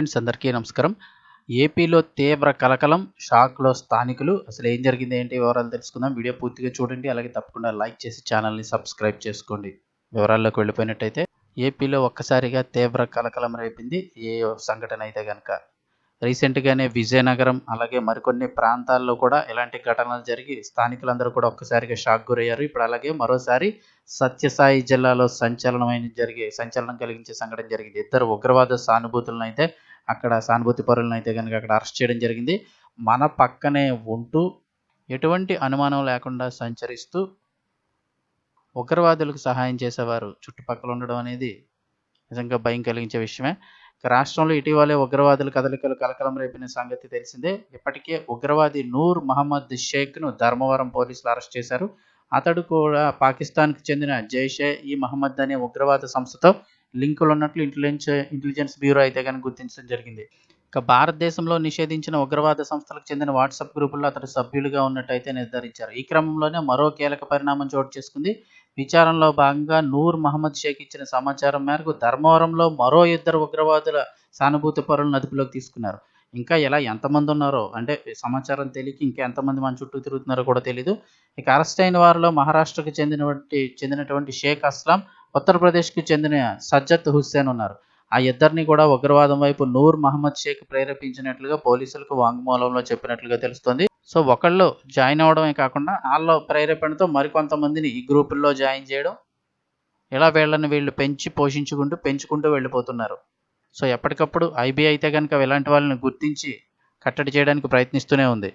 Friends అందరికీ నమస్కారం. ఏపీలో తీవ్ర కలకలం షాక్లో స్థానికులు. అసలు ఏం జరిగింది ఏంటి వివరాలు తెలుసుకుందాం. వీడియో పూర్తిగా చూడండి. అలాగే తప్పకుండా లైక్ చేసి ఛానల్ని సబ్స్క్రైబ్ చేసుకోండి. వివరాల్లోకి వెళ్ళిపోయినట్టయితే ఏపీలో ఒక్కసారిగా తీవ్ర కలకలం రేపింది. ఏ సంఘటన అయితే కనుక రీసెంట్గానే విజయనగరం అలాగే మరికొన్ని ప్రాంతాల్లో కూడా ఇలాంటి ఘటనలు జరిగి స్థానికులందరూ కూడా ఒక్కసారిగా షాక్ గురయ్యారు. ఇప్పుడు అలాగే మరోసారి సత్యసాయి జిల్లాలో సంచలనమైన జరిగే సంచలనం కలిగించే సంఘటన జరిగింది. ఇద్దరు ఉగ్రవాద సానుభూతులను అయితే అక్కడ సానుభూతి పరులను అయితే కనుక అక్కడ అరెస్ట్ చేయడం జరిగింది. మన పక్కనే ఉంటూ ఎటువంటి అనుమానం లేకుండా సంచరిస్తూ ఉగ్రవాదులకు సహాయం చేసేవారు. చుట్టుపక్కల ఉండడం అనేది నిజంగా భయం కలిగించే విషయమే. రాష్ట్రంలో ఇటీవలే ఉగ్రవాదుల కదలికలు కలకలం రేపిన సంగతి తెలిసిందే. ఇప్పటికే ఉగ్రవాది నూర్ మహమ్మద్ షేక్ను ధర్మవరం పోలీసులు అరెస్ట్ చేశారు. అతడు కూడా పాకిస్తాన్కి చెందిన జైషే ఈ మహమ్మద్ అనే ఉగ్రవాద సంస్థతో లింకులు ఉన్నట్లు ఇంటెలిజెన్స్ ఇంటెలిజెన్స్ బ్యూరో అయితే కానీ గుర్తించడం జరిగింది. ఇక భారతదేశంలో నిషేధించిన ఉగ్రవాద సంస్థలకు చెందిన వాట్సాప్ గ్రూపుల్లో అతడు సభ్యుడిగా ఉన్నట్టయితే నిర్ధారించారు. ఈ క్రమంలోనే మరో కీలక పరిణామం చోటు చేసుకుంది. విచారణలో భాగంగా నూర్ మహమ్మద్ షేక్ ఇచ్చిన సమాచారం మేరకు ధర్మవరంలో మరో ఇద్దరు ఉగ్రవాదుల సానుభూతి పరులను అదుపులోకి తీసుకున్నారు. ఇంకా ఇలా ఎంతమంది ఉన్నారో అంటే సమాచారం తెలియక ఇంకా ఎంతమంది మన చుట్టూ తిరుగుతున్నారో కూడా తెలీదు. ఇక అరెస్ట్ అయిన వారిలో మహారాష్ట్రకు చెందినటువంటి చెందినటువంటి షేక్ అస్లాం ఉత్తరప్రదేశ్కు చెందిన సజ్జత్ హుస్సేన్ ఉన్నారు. ఆ ఇద్దరిని కూడా ఉగ్రవాదం వైపు నూర్ మహమ్మద్ షేక్ ప్రేరేపించినట్లుగా పోలీసులకు వాంగ్మూలంలో చెప్పినట్లుగా తెలుస్తోంది. సో ఒకళ్ళు జాయిన్ అవడమే కాకుండా వాళ్ళ ప్రేరేపణతో మరికొంతమందిని ఈ గ్రూపుల్లో జాయిన్ చేయడం ఇలా వీళ్ళని వీళ్ళు పెంచి పోషించుకుంటూ పెంచుకుంటూ వెళ్ళిపోతున్నారు. సో ఎప్పటికప్పుడు ఐబీ అయితే కనుక ఇలాంటి వాళ్ళని గుర్తించి కట్టడి చేయడానికి ప్రయత్నిస్తూనే ఉంది.